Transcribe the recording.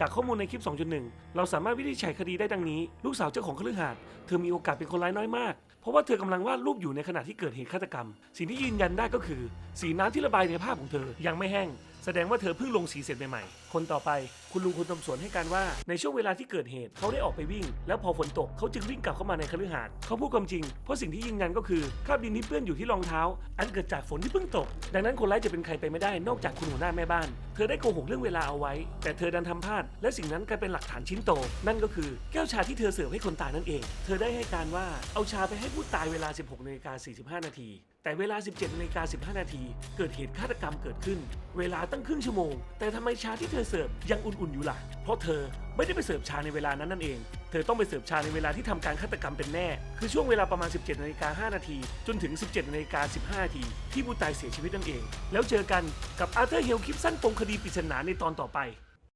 จากข้อมูลในคลิป 2.1 เราสามารถวินิจฉัยคดีได้ดังนี้ ลูกสาวเจ้าของคฤหาสน์เธอมีโอกาสเป็นคนร้ายน้อยมาก เพราะว่าเธอกำลังวาดรูปอยู่ในขณะที่เกิดเหตุฆาตกรรม สิ่งที่ยืนยันได้ก็คือ สีน้ำที่ระบายในภาพของเธอยังไม่แห้ง แสดงว่าเธอเพิ่งลงสีเสร็จใหม่ๆ คนต่อไป คุณลุงคุณตำสวนให้การว่าในช่วงเวลาที่เกิดเหตุเขาได้ออกไปวิ่ง แล้วพอฝนตกเขาจึงวิ่งกลับเข้ามาในคฤหาสน์เขาพูดความจริง เพราะสิ่งที่ยืนยันก็คือคราบดินที่เปื้อนอยู่ที่รองเท้า อันเกิดจากฝนที่เพิ่งตก ดังนั้นคนร้ายจะเป็นใครไปไม่ได้นอกจากคุณหัวหน้าแม่บ้าน เธอได้โกหกเรื่องเวลาเอาไว้ แต่เธอดันทำพลาด และสิ่งนั้นกลายเป็นหลักฐานชิ้นโต นั่นก็คือแก้วชาที่เธอเสิร์ฟให้คนตายนั่นเอง เธอได้ให้การว่าเอาชาไปให้ผู้ตายเวลา 16นาฬิกา45 นาทีแต่เวลา 17นาฬิกา15 นาทีเกิดเหตุฆาตกรรมเกิดขึ้น เวลาตั้งครึ่งชั่วโมง แต่ทำไมชาที่เธอเสิร์ฟยังอุ่นๆอยู่ล่ะ เพราะเธอไม่ได้ไปเสิร์ฟชาในเวลานั้นนั่นเอง เธอต้องไปเสิร์ฟชาในเวลาที่ทำการฆาตกรรมเป็นแน่ คือช่วงเวลาประมาณ 17นาฬิกา5นาทีจนถึง 17นาฬิกา15นาทีที่ผู้ตายเสียชีวิตนั่นเอง แล้วเจอกันกับอาร์เธอร์เฮลคลิปสั้นปมคดีปริศนาในตอนต่อไป